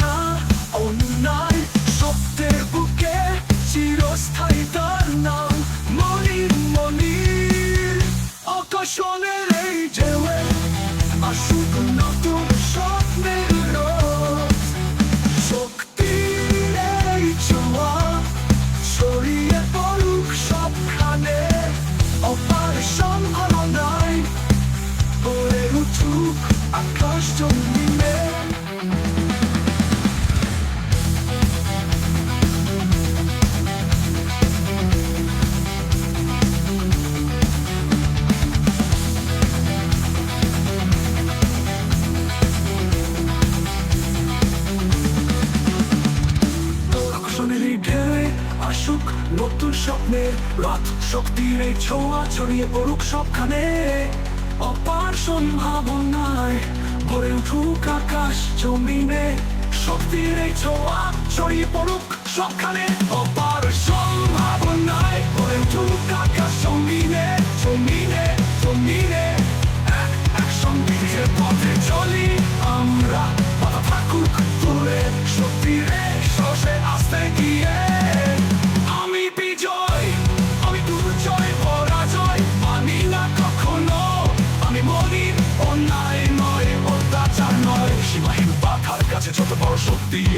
না অন্যায় সত্যের বুকে চিরস্থায়ী তার নাম। মনির মনির অকশনের এই ঢেউয়ে আসুক নতুন আসুক নতুন স্বপ্নের রাত শক্তির এই ছোঁয়া ছড়িয়ে পড়ুক সবখানে। অপার সম্ভাবনায় ভরে উঠুক আকাশ জমিনে, শক্তির এই ছোঁয়া ছড়িয়ে পড়ুক সবখানে। অপার সম্ভাবনায় ভরে উঠুক আকাশ জমিনে জমিনে।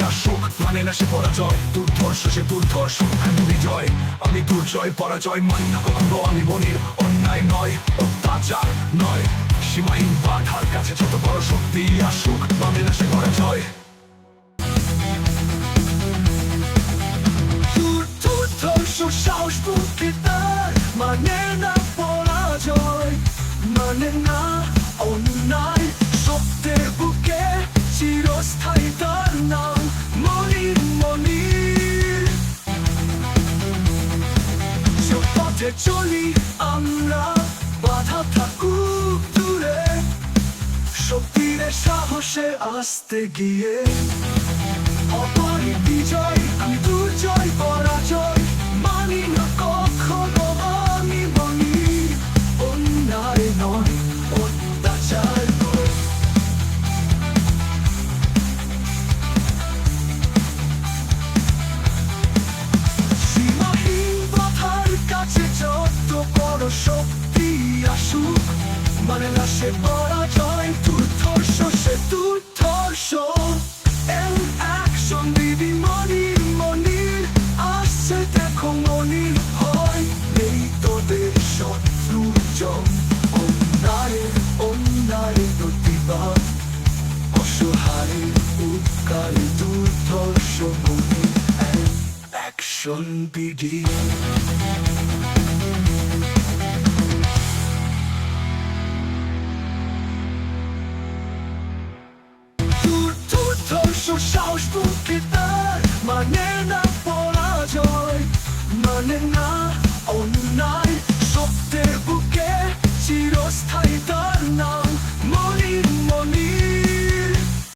আসুক মানে না সে পরাজয়। দুর্ধর্ষ সে দুর্ধর্ষ, আমি বিজয়। আমি দুর্জয়, পরাজয় মানি না কখনো আমি মনির অন্যায় নয়, অত্যাচার নয়। সীমাহীন বাধার কাছে যত বড় শক্তি আসুক মানে না সে পরাজয়। সাহস বুকে চলি আমরা বাধা থাকুক দূরে। শক্তির সাহসে আসতে গিয়ে মানে না সে পরাজয় দুর্ধর্ষ সে দুর্ধর্ষ এম অ্যাকশন দিদি মনির মনির আসছে, দেখো মনির হয়। নেই তোদের শত্রু জন। অন্যায় অন্যায় প্রতিবাদ। অসহায় উৎকারে দুর্ধর্ষ Monir. Action BD. Manena polajoy Manena onunai